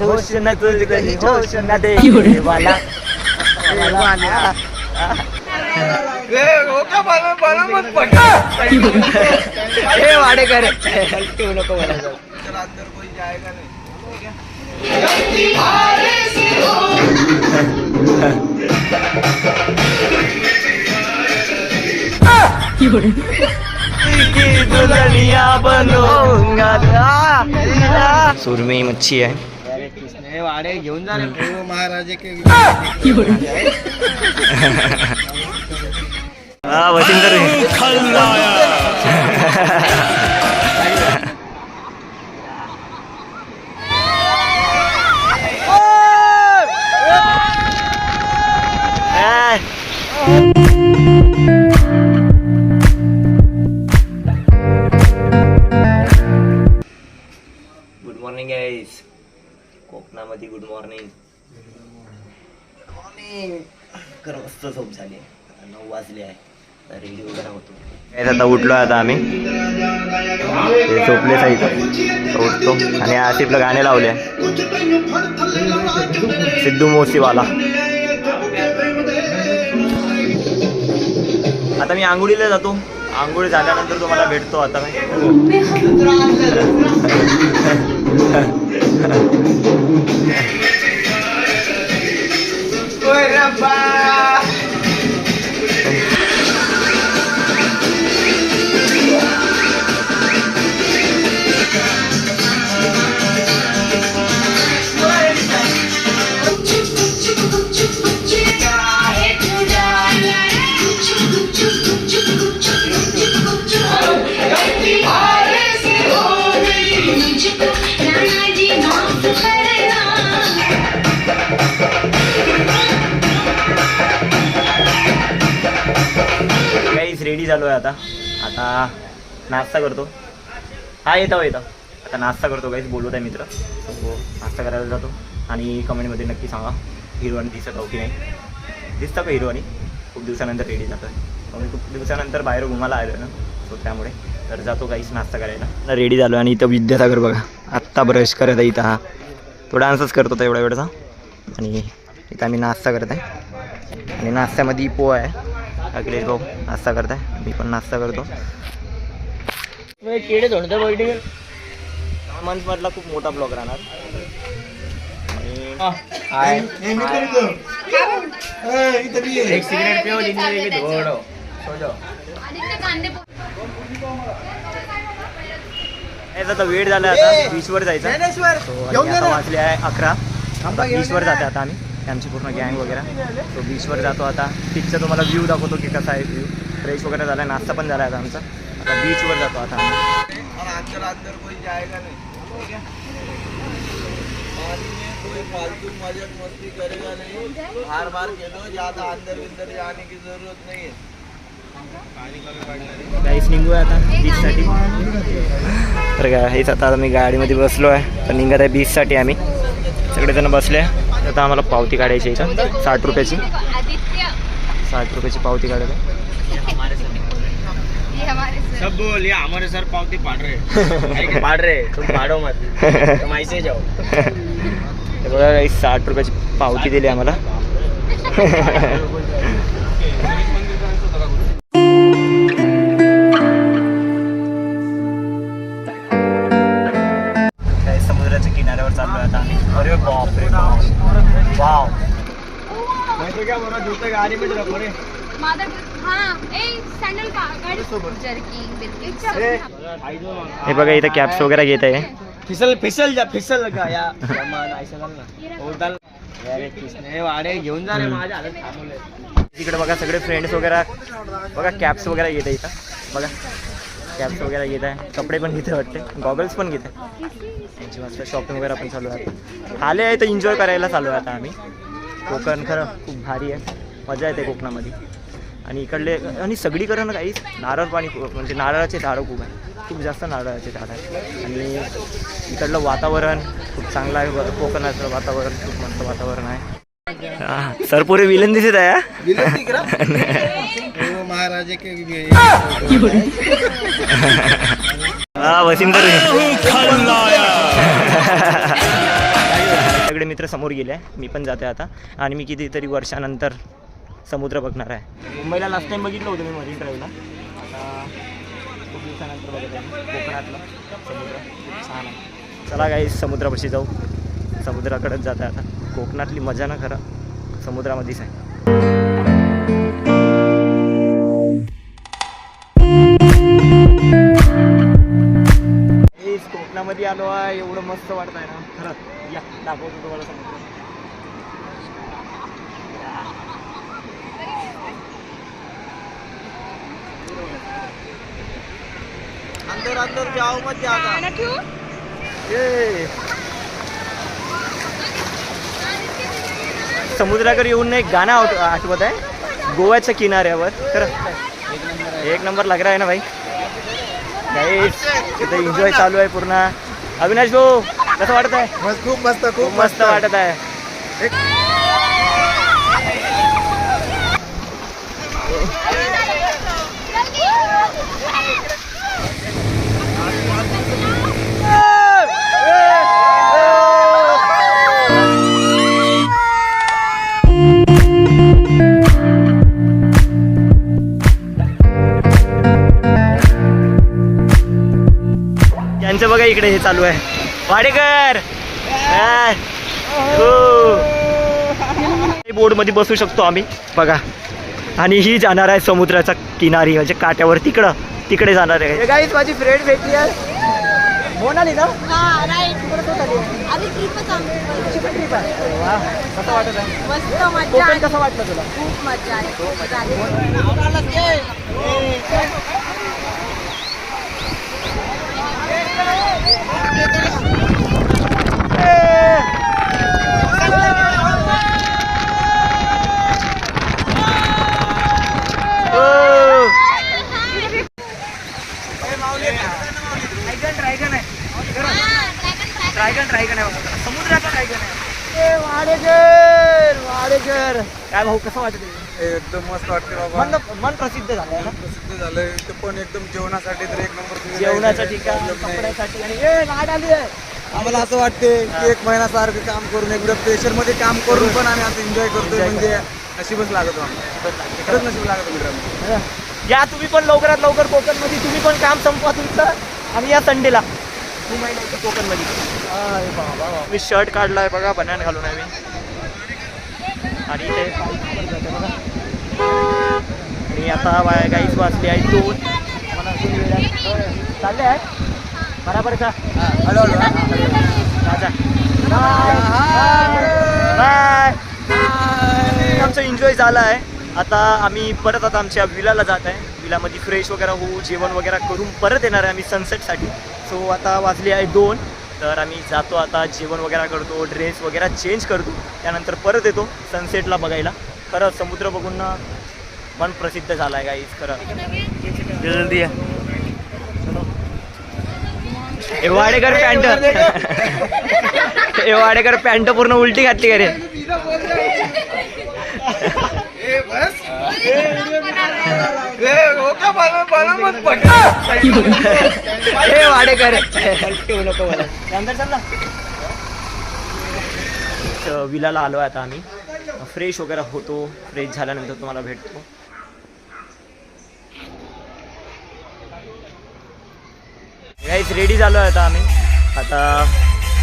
होश न तुझी होश न दे वाला हे। वाडेकर ठेवू नको मला दुल्हनिया बनूंगा सुरमई मच्छी वाडे घेऊन जा महाराजे के हा वसिंदर आता उठलो आता आम्ही. ते झोपले साईड उठतो. आणि आसिफला गाणे लावले. सिद्धू मोसीवाला. आता मी आंघोळीला जातो. आंघोळी झाल्यानंतर तुम्हाला भेटतो आता मी. आहे आता. आता नाश्ता करतो. हा येतो येतो. आता नाश्ता करतो काहीच बोलवत आहे मित्र. So, नाश्ता करायला जातो. आणि कमेंटमध्ये नक्की सांगा हिरोवानी दिसत आहो की नाही. दिसतं का हिरोवानी खूप दिवसानंतर रेडी जातो आहे मी खूप दिवसानंतर बाहेर घुमायला आलो ना. सो त्यामुळे. तर जातो काहीच नाश्ता करायला. रेडी झालो आणि इथं विद्यासागर बघा. आत्ता ब्रश करत आहे इथं हा. तो डान्सच करत होता एवढ्या वेळचा. आणि इथं आम्ही नाश्ता करत आहे. आणि नाश्त्यामध्ये पोहा आहे. अखिलेश भाऊ नाश्ता करताय. मी पण नाश्ता करतो. केडे धोंडे बर्थडे मंथ मधला खूप मोठा ब्लॉग राहणार. आणि एक सिगरेट पिओ दिन धोडो? आता वेळ झाला आता. बीचवर जायचा. वाजले आहे अकरा. आता बीचवर जाते आता आम्ही. आमची पूर्ण गँग वगैरे. तो बीचवर जातो आता. बीचचा तुम्हाला व्ह्यू दाखवतो की कसा आहे व्ह्यू फ्रेश वगैरे झाला आहे नाश्ता पण झाला आता आमचा. आता बीचवर जातो आता आम्ही. फालतू मजाक मस्ती करेगा नहीं बार खेलो ज्यादा अंदर विंदर जाने की जरूरत नहीं है आहे. आता बीचसाठी तर काय हेच आता मी गाडीमध्ये बसलो आहे. तर निघत आहे बीचसाठी आम्ही. सगळेजण बसले. आहे. आता आम्हाला पावती काढायची आहे इथं. साठ रुपयाची. साठ रुपयाची पावती काढायला. सब बोल ये हमारे सर पावती पाड़ रहे. पाड़ रहे. तुम पाड़ो मत. तुम ऐसे जाओ. बघा काही साठ रुपयाची पावती दिली आम्हाला. समुद्राच्या किनाऱ्यावर चाललोय आता आम्ही. अरे बाप रे बाप. वाव मैं तो क्या बोल रहा जूते गाड़ी में रखो रे हे? बघा इथं कॅप्स वगैरे घेत आहे फिसल फिसल जा फिसल का या। सामान ऐसा ना ओ दल अरे कृष्ण वाडे घेऊन जा रे माझ्या हालत थांबवलंय. तिकडे बघा सगळे फ्रेंड्स वगैरे. बघा कॅप्स वगैरे घेत आहे इथं. बघा. कॅप्स वगैरे घेत आहे कपडे पण घेते वाटते गॉगल्स पण घेत. आहे त्यांची मस्त शॉपिंग वगैरे पण चालू आहे आले आहे तर एन्जॉय करायला चालू आहे आता आम्ही. कोकण खरं खूप भारी आहे. मजा येते कोकणामध्ये. आणि इकडले आणि सगळीकडे ना काहीच नारळ पाणी खूप- म्हणजे नारळाचे झाडं खूप आहे खूप जास्त नारळाचे झाडं आहे आणि इकडलं वातावरण खूप चांगलं आहे. ब- कोकणाचं वातावरण खूप मस्त वातावरण आहे. हा, सर पुरे विलन दिसत आहे? के हा सगळे मित्र समोर गेले मी पण जाते आता. आणि मी कितीतरी वर्षानंतर समुद्र बघणार आहे. मुंबईला लास्ट टाइम बघितलं होतं मी मरीन ड्राईव्हला आता खूप दिवसानंतर बघत आहे कोकणातलं समुद्र. छान आहे. चला काही समुद्रापाशी जाऊ. समुद्राकडेच जात आहे आता. कोकणातली मजा ना खरं. समुद्रामध्येच आहे. कोकणामध्ये आलो आहे एवढं मस्त वाटत आहे ना. खरं या दाखवतो तुम्हाला समुद्र अंदर अंदर जाओ मत ये. समुद्राकडे येऊन ना एक गाणं आठ आठवत आहे. गोव्याच्या किनाऱ्यावर. तर एक नंबर लग रहा है ना भाई. इथे एन्जॉय चालू आहे पूर्ण. अविनाश भाऊ कसं वाटत आहे मस्त खूप मस्त खूप मस्त वाटत आहे इकडे हे चालू आहे. वाडेकर! बोर्डमध्ये बसू शकतो आम्ही. बघा. आणि ही जाणार आहे समुद्राच्या किनारी म्हणजे काट्यावर. तिकडं तिकडे जाणार आहे. गाईच माझी फ्रेंड भेटली आहे. ना? हा कसं वाटत आहे? मस्त मजा कोकण आली कसं वाटलं तुला? खूप मजा आली खूप मजा आली ड्रॅगन ड्रॅगन आहे काय भाऊ कसं वाटत एकदम मस्त वाटते बाबा. मन मन प्रसिद्ध झालं आहे ना प्रसिद्ध झालंय. ते पण एकदम जेवणासाठी तर एक नंबर आहे. ठिकाण नाही. कपड्यासाठी. आणि ए गाड आली आहे. आम्हाला असं वाटते की एक महिना सारखं काम करून एकदम प्रेशरमध्ये काम करून पण आम्ही असं एन्जॉय करतोय. म्हणजे नशीबच लागतो आम्हाला. खरंच नशीब लागतो मित्रांनो या तुम्ही पण लवकरात लवकर कोकणमध्ये तुम्ही पण काम संपवा तुमचं. आणि या संडेला मी महिना इथे कोकणमध्ये? मी शर्ट काढलाय बघा बनान घालून आहे मी आणि इथे आणि आता बाय गाईच वाचली आहे दोन. चालले आहे बराबर का? हळूहळू हा. राजा. बाय आमचं एन्जॉय झाला आहे. आता आम्ही परत आता आमच्या विलाला जात आहे. विलामध्ये फ्रेश वगैरे होऊ जेवण वगैरे करून परत येणार आहे आम्ही सनसेटसाठी सो आता वाजले आहे दोन. तर आम्ही जातो आता जेवण वगैरे करतो ड्रेस वगैरे चेंज करतो. त्यानंतर परत येतो सनसेटला बघायला. खरं समुद्र बघून मन प्रसिद्ध झाला आहे गाईज खरं. जल्दी आहे ए वाडेकर पॅन्ट. ए वाडेकर पॅन्ट पूर्ण उलटी घातली का रे? ए वाडेकर. विलाला आलो आता आम्ही. फ्रेश वगैरे होतो. फ्रेश झाल्यानंतर तुम्हाला भेटतो. गाईस रेडी झालो आहे आता आम्ही. आता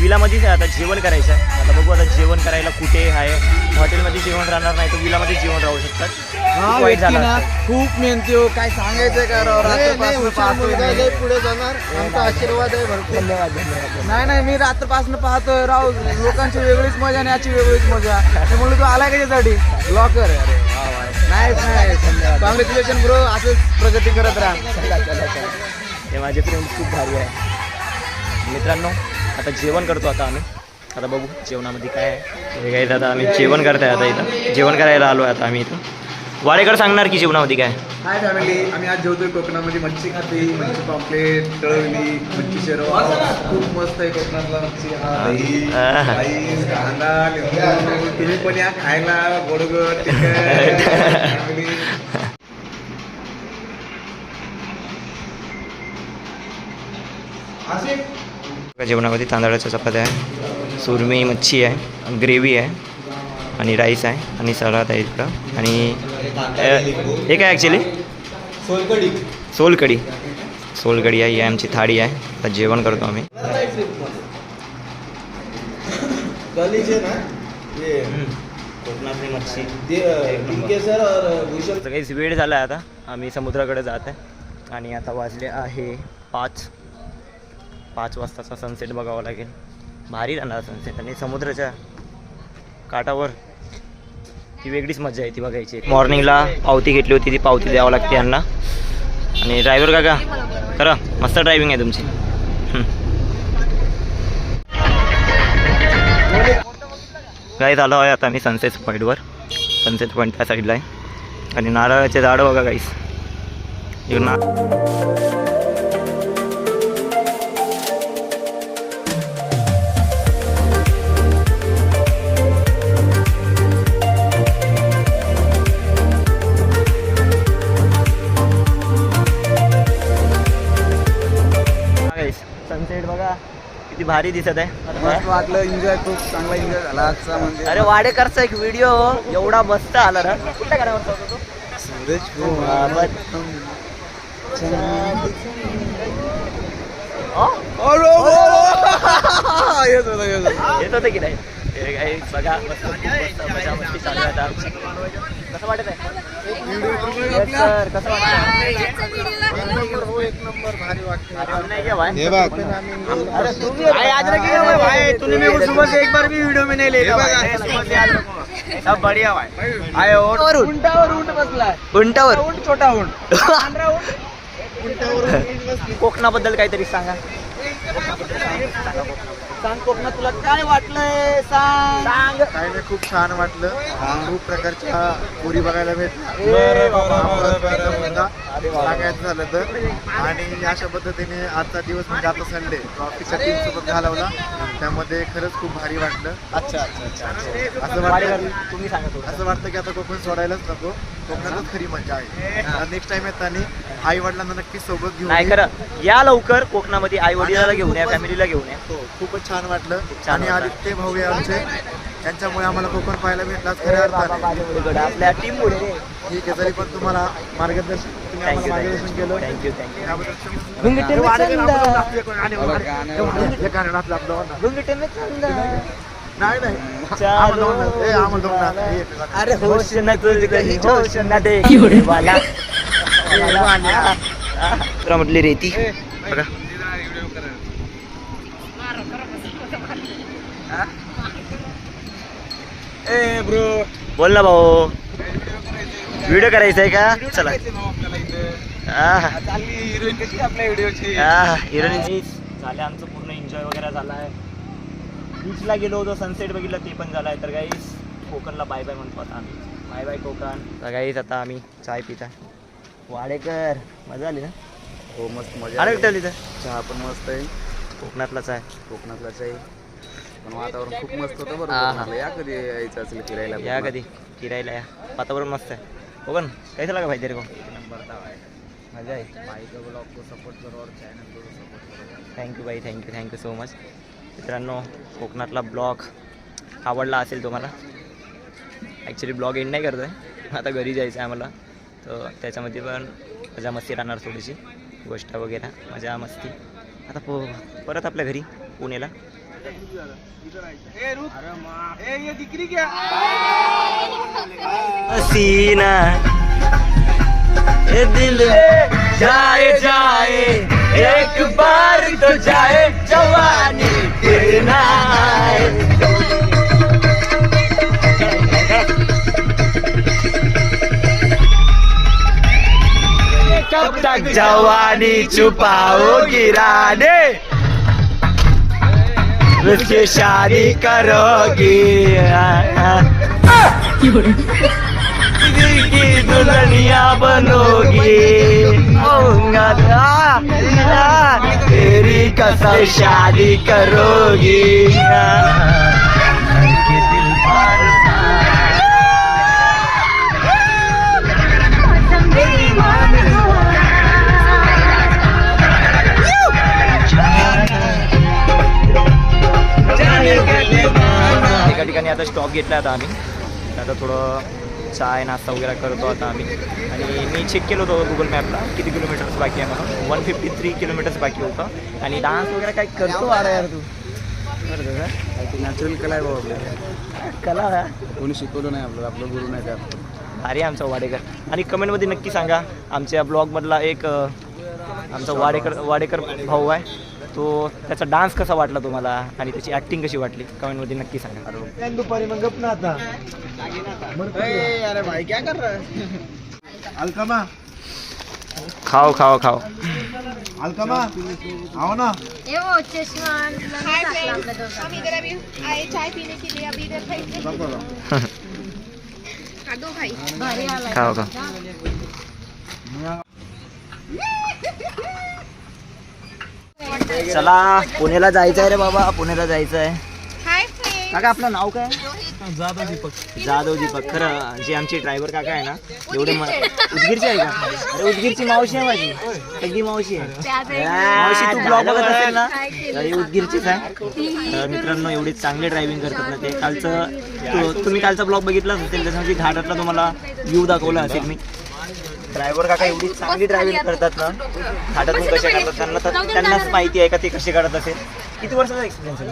विलामध्येच आहे आता जेवण करायचं आहे. आता बघू आता जेवण करायला कुठे आहे. हॉटेलमध्ये जेवण राहणार नाही तर विलामध्ये जेवण राहू शकतात. हा खूप वाईट झालं. खूप मेहनती हो काय सांगायचंय का राव? रात्रपासून पाहतोय मी. पुढे जाणार. आमचा आशीर्वाद आहे भरपूर. धन्यवाद धन्यवाद नाही नाही मी रात्रपासून पाहतोय राव. लोकांची वेगळीच मजा आणि याची वेगळीच मजा. ते म्हणलं तू आलाय त्याच्यासाठी? लॉकर नाही नाही कॉंग्रॅच्युलेशन ब्रो असंच प्रगती करत राहा. हे माझे फ्रेंड्स खूप भारी आहे. मित्रांनो आता जेवण करतो आता आम्ही. आता बघू जेवणामध्ये काय आहे. हे काय आता आम्ही जेवण करताय आता इथं. जेवण करायला आलो आहे आता आम्ही इथं. वाडेकर सांगणार की जेवणामध्ये काय? आहे? हाय फॅमिली आम्ही आज जेवतोय कोकणामध्ये मच्छी खाते मच्छी पापलेट तळवली मच्छी शेरवा खूप मस्त आहे कोकणातला मच्छी. हा दही आहा. राईस कांदा तुम्ही पण या खायला गोडगोड तिखट फॅमिली जेवणामध्ये तांदळाच्या चपात्या आहे सुरमई मच्छी आहे ग्रेव्ही आहे आणि राईस आहे आणि सलाद आहे इकडं. आणि हे काय ॲक्च्युली सोलकडी सोलकढी. सोलकढी आहे ही आमची थाळी आहे. आता जेवण करतो आम्ही. कोकणातली मच्छी. काहीच वेळ झाला आहे आता. आम्ही समुद्राकडे जात आहे. आणि आता वाजले आहे पाच. पाच वाजताचा सनसेट बघावा लागेल. भारी राहणार सनसेट आणि समुद्राच्या काठावर ती वेगळीच मजा आहे ती बघायची. मॉर्निंगला पावती घेतली होती ती पावती द्यावं लागते यांना. आणि ड्रायव्हर काका खरं मस्त ड्रायव्हिंग आहे तुमची. काही काय झालं आहे आता मी सनसेट पॉईंटवर सनसेट पॉईंट त्या साईडला आहे. आणि नारळाचे झाडं बघा काहीच इकडं किती भारी दिसत आहे. मस्त वाटलं एन्जॉय खूप चांगला एन्जॉय झाला आजचा म्हणजे. अरे वाडेकरचा एक व्हिडिओ एवढा मस्त आला ना. कुठल्या होतो सूरज बाबत. अ? येत होता येत की नाही? हे बघा मस्त मजा मस्ती चालू आता. कसं वाटत आहे? एक तूने मेरे सुबह से बार भी वीडियो में नहीं सब बढ़िया भाई आए और उंटावर उंट. बसलाय. उंटावर. उंट. छोटा उंट. कोकणाबद्दल काहीतरी सांगा. सांग कोकणात तुला काय वाटलंय? सांग. सांग. काही नाही खूप छान वाटलं. खूप प्रकारच्या पुरी बघायला भेटल्या. सांगायचं झालं तर आणि अशा पद्धतीने आजचा दिवस म्हणजे आता संडे ट्रॉफीच्या टीम सोबत घालवला. त्यामध्ये खरंच खूप भारी वाटलं. अच्छा अच्छा असं वाटतं तुम्ही. असं वाटतं की आता कोकण सोडायलाच नको. कोकणातच खरी मजा आहे. नेक्स्ट टाइम येताना आई वडिलांना नक्कीच सोबत घेऊन नाही ये. खरं. या लवकर कोकणामध्ये आई वडिलाला घेऊन या फॅमिलीला घेऊन या. हो, खूपच छान वाटलं. आणि. आदित्य भाऊ आमचे. त्यांच्यामुळे आम्हाला कोकण पाहायला भेटला. खऱ्या अर्थाने. आपल्या टीम मुळे. ठीक आहे तरी पण तुम्हाला मार्गदर्शन थँक्यू थँक्यू थँक्यू. अरे होश न तुझ कहीं होश न दे. वाला. तुला म्हटली रेती. बघा. ए ब्रो. बोल ना भाऊ. व्हिडिओ करायचा आहे. का चला हिरोईनची झालं आमचं पूर्ण एन्जॉय वगैरे झाला आहे बीचला गेलो होतो सनसेट बघितलं ते पण झालं आहे तर काहीच कोकणला बाय बाय म्हणतो आता आम्ही. Bye bye Konkan. तर काहीच आता आम्ही चाय पिता वाडेकर मजा आली ना? हो मस्त मजा आली. इथं चहा पण मस्त आहे. कोकणातलाच आहे. कोकणातलाच आहे. पण वातावरण खूप मस्त होतं बरं. या कधी यायचं असेल फिरायला या. कधी? फिरायला या. वातावरण मस्त आहे. कोकण कैसा लगा भाई तेरे को? मजा आहे थँक्यू बाई थँक्यू थँक्यू सो मच मित्रांनो कोकणातला ब्लॉग आवडला असेल तुम्हाला? ॲक्च्युली ब्लॉग एंड नाही करतो आहे आता घरी जायचं आहे आम्हाला. तर त्याच्यामध्ये पण मजा मस्ती राहणार थोडीशी. गोष्ट वगैरे मजा मस्ती. आता पो परत आपल्या घरी पुण्याला ए ये हसीना ए दिल जाए जाए, एक बार तो जाए, जवानी फिर ना आए। कब तक जवानी छुपाओगी रानी। उसकी शादी करोगी। दिल की दुल्हनिया बनोगी। तेरी कसम शादी करोगी। आता स्टॉप घेतला आता आम्ही. आता थोडं चाय नाश्ता वगैरे करतो आता आम्ही. आणि मी चेक केलं होतं गुगल मॅपला किती किलोमीटर्स बाकी आहे म्हणून. वन फिफ्टी थ्री किलोमीटर्स बाकी होतं. आणि डान्स वगैरे काय करतो आला यार तू. का? नॅचरल कला आहे बाबा कला. कोणी शिकवलं नाही आपल्याला आपलं गुरु नाही त्या अरे आमचा वाडेकर. आणि कमेंटमध्ये नक्की सांगा आमच्या ब्लॉगमधला एक आमचा वाडेकर वाडेकर भाऊ आहे. तो त्याचा डान्स कसा वाटला तुम्हाला? आणि त्याची ॲक्टिंग कशी वाटली? कमेंटमध्ये नक्की सांगा. दुपारी मग गप ना आता. अरे भाई क्या कर रहा है? अलकमा. खाओ खाओ खाओ. अलकमा आओ ना. ये वो चष्मा हाय फ्रेंड्स हम इधर अभी आए चाय पीने के लिए अभी इधर खरीदने हाँ। दो। भाई। भारी आलाय खाओ खाओ। चला पुण्याला जायचं आहे रे बाबा पुण्याला जायचं आहे हाय फ्रेंड्स. काका आपलं नाव काय? जाधव दीपक जाधव दीपक खरं जे आमचे ड्रायव्हर काका आहे ना एवढे उदगीरचे. आहे का? अरे उदगीरची मावशी आहे माझी. सगळी मावशी आहे. मावशी तू ब्लॉग बघत असेल ना अरे उदगीरचीच आहे. तर मित्रांनो एवढे चांगले ड्रायव्हिंग करतात ना ते. कालचं तुम्ही कालचा ब्लॉग बघितलाच असेल त्याच्यामध्ये घाटातला तुम्हाला व्ह्यू दाखवला असेल मी. ड्रायव्हर काका एवढी चांगली ड्रायव्हिंग करतात ना. घाटातून कसे काढतात? त्यांना तर त्यांनाच माहिती आहे का ते कसे काढत असेल? किती वर्षाचा एक्सपिरियन्स आहे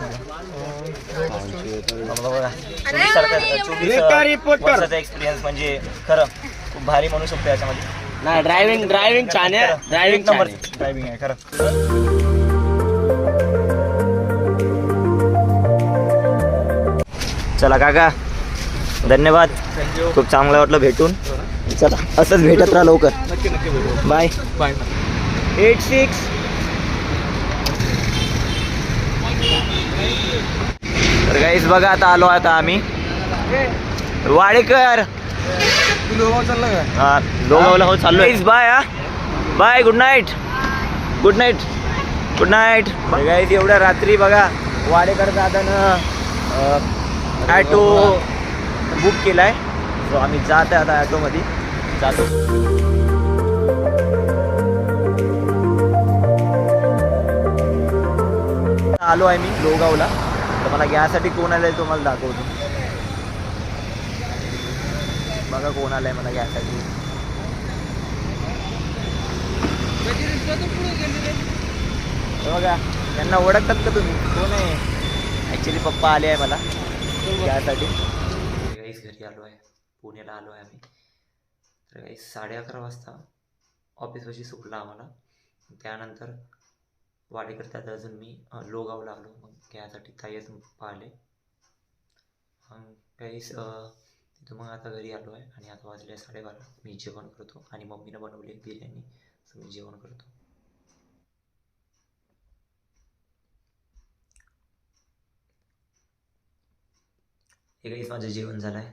वर्षाचा एक्सपिरियन्स म्हणजे खरं खूप भारी म्हणू शकतो याच्यामध्ये. नाही ड्रायव्हिंग ड्रायव्हिंग छान आहे ड्रायव्हिंग नंबर ड्रायव्हिंग आहे. खरं. चला काका धन्यवाद. खूप चांगलं वाटलं भेटून. चला असंच भेटत राहा लवकर. नक्की नक्की भेटू. बाय बाय एट सिक्स तर काहीच बघा आता आलो आता आम्ही. वाडेकर. हा लोगावला हो चाललो बाय हा. Bye good night good night good night guys एवढ्या रात्री बघा वाडेकर दादानं ॲटो बुक केलाय. सो आम्ही जात आहे आता ॲटोमध्ये जातो. आलो आहे मी लोगावला तर मला घ्यायसाठी कोण आलं तो मला दाखवतो. बघा कोण आलंय मला घ्यायसाठी बघा त्यांना ओळखतात का तुम्ही? कोण आहे? ॲक्च्युली पप्पा आले आहे मला. घ्यायसाठी घरी आलो आहे. पुण्याला आलो आहे आम्ही. तर काही साडे अकरा वाजता ऑफिसपाशी सुटला आम्हाला. त्यानंतर वाडेकर त्यात अजून मी लोगाव लोगावला आलो मग घ्यायसाठी ताईच पाहिले. आले मग काहीच तिथं मग आता घरी आलो आहे आणि आता वाजले साडेबारा. मी जेवण करतो आणि मम्मीनं बनवली बिर्याणी. मी जेवण करतो. हे काहीच माझं जेवण झालं आहे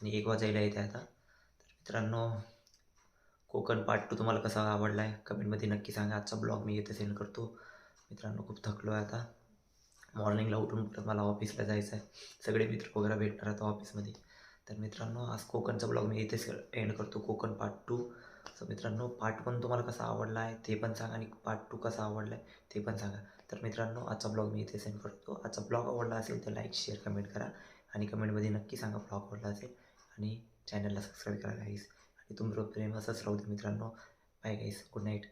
आणि एक वाजायला येते आता. मित्रांनो कोकण पार्ट टू तुम्हाला कसा आवडला आहे कमेंटमध्ये नक्की सांगा. आजचा ब्लॉग मी येथे सेंड करतो. मित्रांनो खूप थकलो आहे आता मॉर्निंगला उठून परत मला ऑफिसला जायचं आहे सगळे मित्र वगैरे भेटणार आता ऑफिसमध्ये तर मित्रांनो आज कोकणचा ब्लॉग मी इथेच एंड करतो. कोकण पार्ट टू सो मित्रांनो पार्ट वन तुम्हाला कसा आवडला आहे ते पण सांगा आणि पार्ट टू कसा आवडला आहे ते पण सांगा. तर मित्रांनो आजचा ब्लॉग मी इथे सेंड करतो. आजचा ब्लॉग आवडला असेल तर लाईक शेअर कमेंट करा. आणि कमेंटमध्ये नक्की सांगा ब्लॉग आवडला असेल. आणि चॅनलला सबस्क्राईब करा गाईस आणि तुमचं प्रेम असंच राहू दे मित्रांनो. बाय गाईस गुड नाईट